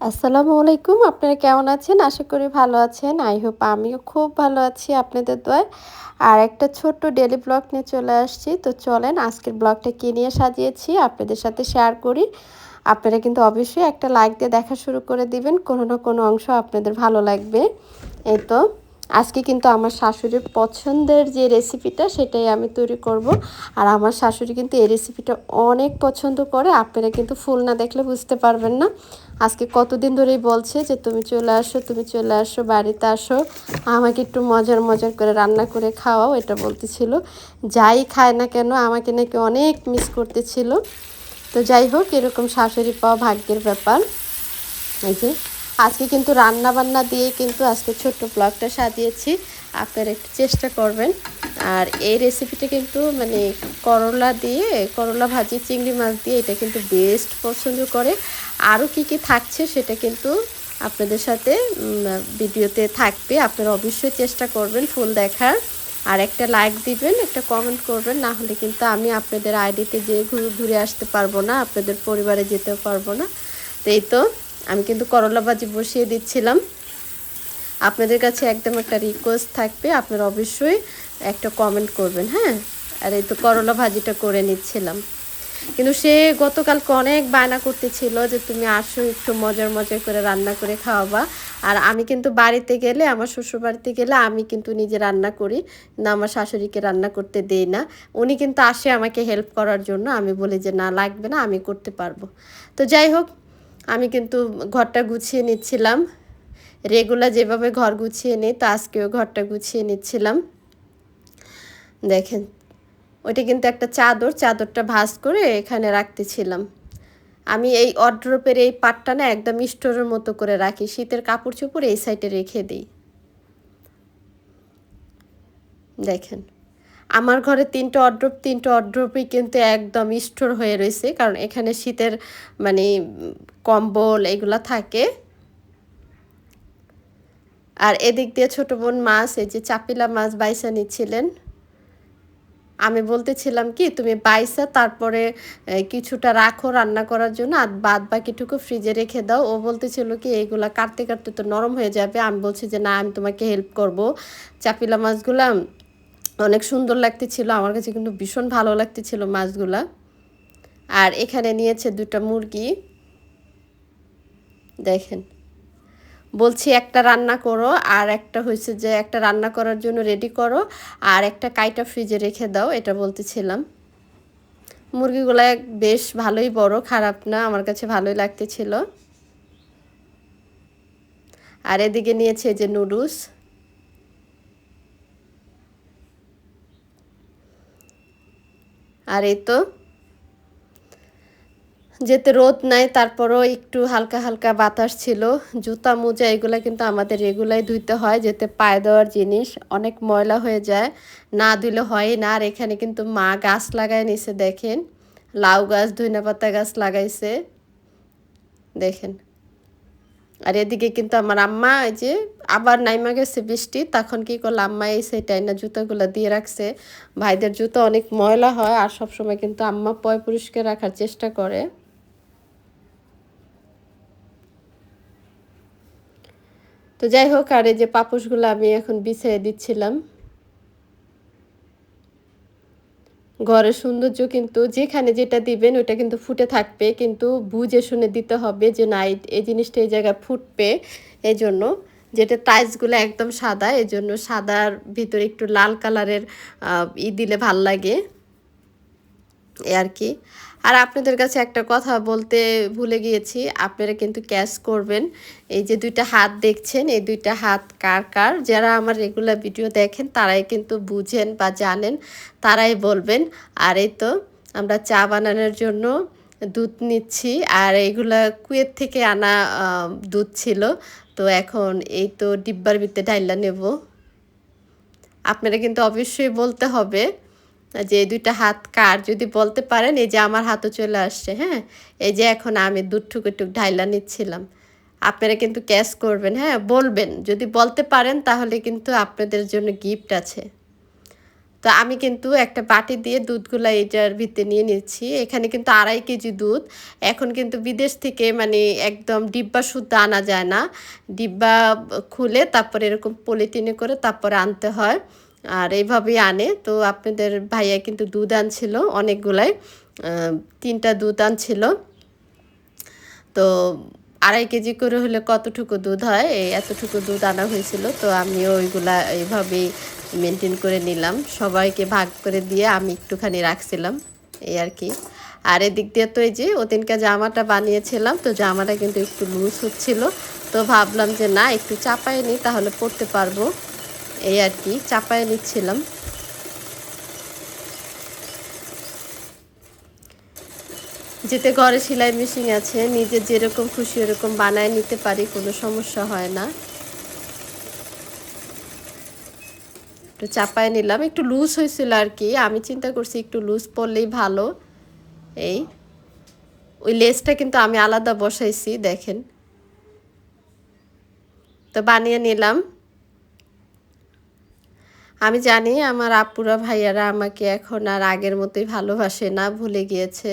আসসালামু আলাইকুম। আপনারা কেমন আছেন? আশা করি ভালো আছেন। আই হোপ আমিও খুব ভালো আছি আপনাদের দোয়ায়। আর একটা ছোট্ট ডেলি ব্লগ নিয়ে চলে আসছি। তো চলেন, আজকের ব্লগটা কী নিয়ে সাজিয়েছি আপনাদের সাথে শেয়ার করি। আপনারা কিন্তু অবশ্যই একটা লাইক দিয়ে দেখা শুরু করে দিবেন। কোনো না কোনো অংশ আপনাদের ভালো লাগবে। এই তো। আজকে কিন্তু আমার শাশুড়ির পছন্দের যে রেসিপিটা সেটাই আমি তৈরি করব। আর আমার শাশুড়ি কিন্তু এই রেসিপিটা অনেক পছন্দ করে, আপনারা কিন্তু ফুল না দেখলে বুঝতে পারবেন না। আজকে কতদিন ধরেই বলছে যে, তুমি চলে আসো, তুমি চলে আসো, বাড়িতে আসো, আমাকে একটু মজার মজার করে রান্না করে খাওয়াও। এটা বলতেছিল। যাই খায় না কেন, আমাকে নাকি অনেক মিস করতেছিল। তো যাই হোক, এরকম শাশুড়ি পাওয়া ভাগ্যের ব্যাপার। এই যে আজকে কিন্তু রান্না বান্না দিয়ে কিন্তু আজকে ছোট্ট ব্লগটা সাজিয়েছি। আপনারা একটু চেষ্টা করবেন। আর এই রেসিপিটা কিন্তু মানে করলা দিয়ে, করলা ভাজি, চিংড়ি মাছ দিয়ে এটা কিন্তু বেস্ট পছন্দ করে। আরও কি কি থাকছে সেটা কিন্তু আপনাদের সাথে ভিডিওতে থাকবে। আপনারা অবশ্যই চেষ্টা করবেন ফুল দেখার। আর একটা লাইক দিবেন, একটা কমেন্ট করবেন। না হলে কিন্তু আমি আপনাদের আইডিতে যে ঘুরে আসতে পারব না, আপনাদের পরিবারে যেতেও পারব না। তো এই তো আমি কিন্তু করলা ভাজি বসিয়ে দিচ্ছিলাম। আপনাদের কাছে একদম একটা রিকোয়েস্ট থাকবে, আপনারা অবশ্যই একটা কমেন্ট করবেন হ্যাঁ? আর এই তো করলা ভাজিটা করে নিচ্ছিলাম। কিন্তু সে গতকালকে অনেক বায়না করতেছিল যে তুমি আসো, একটু মজার মজার করে রান্না করে খাওয়াবা। আর আমি কিন্তু বাড়িতে গেলে, আমার শ্বশুর বাড়িতে গেলে আমি কিন্তু নিজে রান্না করি না, আমার শাশুড়িকে রান্না করতে দেই না। উনি কিন্তু আসে আমাকে হেল্প করার জন্য, আমি বলি যে না, লাগবে না, আমি করতে পারব। তো যাই হোক আমি কিন্তু ঘরটা গুছিয়ে নিচ্ছিলাম। রেগুলার যেভাবে ঘর গুছিয়ে নিই, তো আজকেও ঘরটা গুছিয়ে নিচ্ছিলাম। দেখেন, ওইটা কিন্তু একটা চাদর, চাদরটা ভাজ করে এখানে রাখতেছিলাম। আমি এই অড্রপের এই পাটটা না একদম স্টোরের মতো করে রাখি, শীতের কাপড় চোপড় এই সাইডে রেখে দিই। দেখেন। আমার ঘরে তিনটে অড্রপ তিনটে অড্রপই কিন্তু একদম স্টোর হয়ে রয়েছে, কারণ এখানে শীতের মানে কম্বল এগুলা থাকে। আর এদিক দিয়ে ছোটো বোন মাছ, এই যে চাপিলা মাছ বাইসা নিচ্ছিলেন। আমি বলতেছিলাম কি, তুমি বাইসা, তারপরে কিছুটা রাখো রান্না করার জন্য, আর বাদ বাকিটুকু ফ্রিজে রেখে দাও। ও বলতেছিল কি এইগুলা কাটতে কাটতে তো নরম হয়ে যাবে। আমি বলছি যে, না, আমি তোমাকে হেল্প করব। চাপিলা মাছগুলা অনেক সুন্দর লাগতেছিল। আমার কাছে কিন্তু ভীষণ ভালো লাগতেছিল মাছগুলা। আর এখানে নিয়েছে দুটা মুরগি। দেখেন। বলছি একটা রান্না করো আর একটা হয়েছে যে একটা রান্না করার জন্য রেডি করো আর একটা কাইটা ফ্রিজে রেখে দাও, এটা বলতেছিলাম। মুরগিগুলো বেশ ভালোই বড়, খারাপ না, আমার কাছে ভালোই লাগতেছিল। আর এদিকে নিয়েছে যে নুডলস আর এই তো যেতে রোদ নাই, তারপরও একটু হালকা হালকা বাতাস ছিল। জুতা, মোজা, এগুলো কিন্তু আমাদের রেগুলাই ধুইতে হয়, যেতে পায়ে দেওয়ার জিনিস, অনেক ময়লা হয়ে যায়। না ধুলে হয় না, আর এখানে কিন্তু মা গাছ লাগায় নিছে, দেখেন। লাউ গাছ ধইনা পাতা গাছ লাগাইছে, দেখেন। আর এদিকে কিন্তু আমার আম্মা, এই যে আবার নাইমা গেছে বৃষ্টি, তখন কি করল, আম্মা এই সেটাই না জুতোগুলো দিয়ে রাখছে। ভাইদের জুতো অনেক ময়লা হয় আর সবসময় কিন্তু আম্মা পয় পরিষ্কার রাখার চেষ্টা করে। তো যাই হোক, আর এই যে পাপোশগুলো আমি এখন বিছিয়ে দিচ্ছিলাম। ঘরের সৌন্দর্য কিন্তু যেখানে যেটা দিবেন ওটা কিন্তু ফুটে থাকবে। কিন্তু বুঝে শুনে দিতে হবে যে, না এই জিনিসটা এই জায়গায় ফুটবে। এই জন্য যেটা টাইলসগুলো একদম সাদা এই জন্য সাদার ভিতরে একটু লাল কালারের ই দিলে ভালো লাগে। এ আর কি। আর আপনাদের কাছে একটা কথা বলতে ভুলে গিয়েছি, আপনারা কিন্তু ক্যাশ করবেন। এই যে দুইটা হাত দেখছেন, এই দুইটা হাত কার কার? যারা আমার রেগুলার ভিডিও দেখেন, তারাই কিন্তু বুঝেন বা জানেন, তারাই বলবেন। আর এই তো আমরা চা বানানোর জন্য দুধ নিচ্ছি। আর এইগুলা কুয়েত থেকে আনা দুধ ছিল। তো এখন এই তো ডিব্বার ভিতরে ডাইলা নেব। আপনারা কিন্তু অবশ্যই বলতে হবে যে দুইটা হাত কার? যদি বলতে পারেন, এই যে আমার হাতও চলে আসছে হ্যাঁ? এই যে এখন আমি দুধ টুক ঢাইলা নিচ্ছিলাম। আপনারা কিন্তু ক্যাশ করবেন হ্যাঁ? বলবেন। যদি বলতে পারেন, তাহলে কিন্তু আপনাদের জন্য গিফট আছে। তো আমি কিন্তু একটা বাটি দিয়ে দুধগুলা এটার ভিতরে নিয়ে নিচ্ছি এখানে কিন্তু আড়াই কেজি দুধ। এখন কিন্তু বিদেশ থেকে মানে একদম ডিব্বা শুদ্ধ আনা যায় না। ডিব্বা খুলে তারপরে এরকম পলিটিনে করে তারপরে আনতে হয় আর এইভাবেই আনে। তো আপনাদের ভাইয়া কিন্তু দুধ আনছিল অনেকগুলাই তিনটা দুধ আনছিল। তো আড়াই কেজি করে হলে কতটুকু দুধ হয়? এই এতটুকু দুধ আনা হয়েছিল। তো আমিও ওইগুলা এইভাবেই মেনটেন করে নিলাম। সবাইকে ভাগ করে দিয়ে আমি একটুখানি রাখছিলাম, এই আর কি। আর এদিক দিয়ে তো এই যে ওদিনকে জামাটা বানিয়েছিলাম, তো জামাটা কিন্তু একটু লুজ হচ্ছিল। তো ভাবলাম যে না, একটু চাপায় নিই, তাহলে পড়তে পারব। এই আর কি, চাপায় নিচ্ছিলাম। যেতে ঘরে সেলাই মেশিন আছে, নিজে যেরকম খুশি ওরকম বানায় নিতে পারি, কোনো সমস্যা হয় না। একটু চাপায় নিলাম। একটু লুজ হয়েছিল আর কি আমি চিন্তা করছি একটু লুজ পড়লেই ভালো। এই, ওই লেসটা কিন্তু আমি আলাদা বসাইছি, দেখেন। তো বানিয়ে নিলাম। আমি জানি আমার আপুরা ভাইয়ারা আমাকে এখন আর আগের মতোই ভালোবাসে না, ভুলে গিয়েছে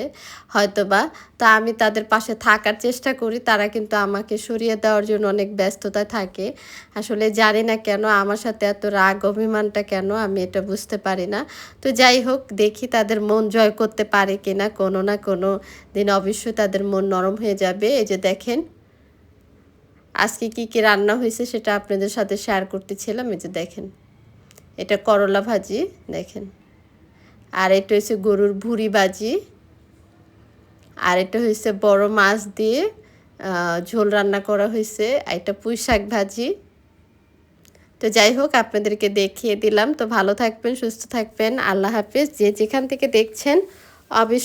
হয়তোবা। তা আমি তাদের পাশে থাকার চেষ্টা করি, তারা কিন্তু আমাকে সরিয়ে দেওয়ার জন্য অনেক ব্যস্ততায় থাকে। আসলে জানি না কেন, আমার সাথে এত রাগ, অভিমানটা কেন আমি এটা বুঝতে পারি না। তো যাই হোক, দেখি তাদের মন জয় করতে পারে কিনা, কোনো না কোনো দিন অবশ্যই তাদের মন নরম হয়ে যাবে। এই যে দেখেন, আজকে কি কি রান্না হয়েছে সেটা আপনাদের সাথে শেয়ার করতেছিলাম, এই যে দেখেন। এটা করলা ভাজি, দেখেন। আর এটা হয়েছে গরুর ভুড়ি ভাজি। আর এটা হয়েছে বড় মাছ দিয়ে ঝোল রান্না করা হয়েছে, আর এটা পুঁই শাক ভাজি। তো যাই হোক, আপনাদেরকে দেখিয়ে দিলাম। তো ভালো থাকবেন, সুস্থ থাকবেন। আল্লাহ হাফিজ। যে যেখান থেকে দেখছেন, অবশ্যই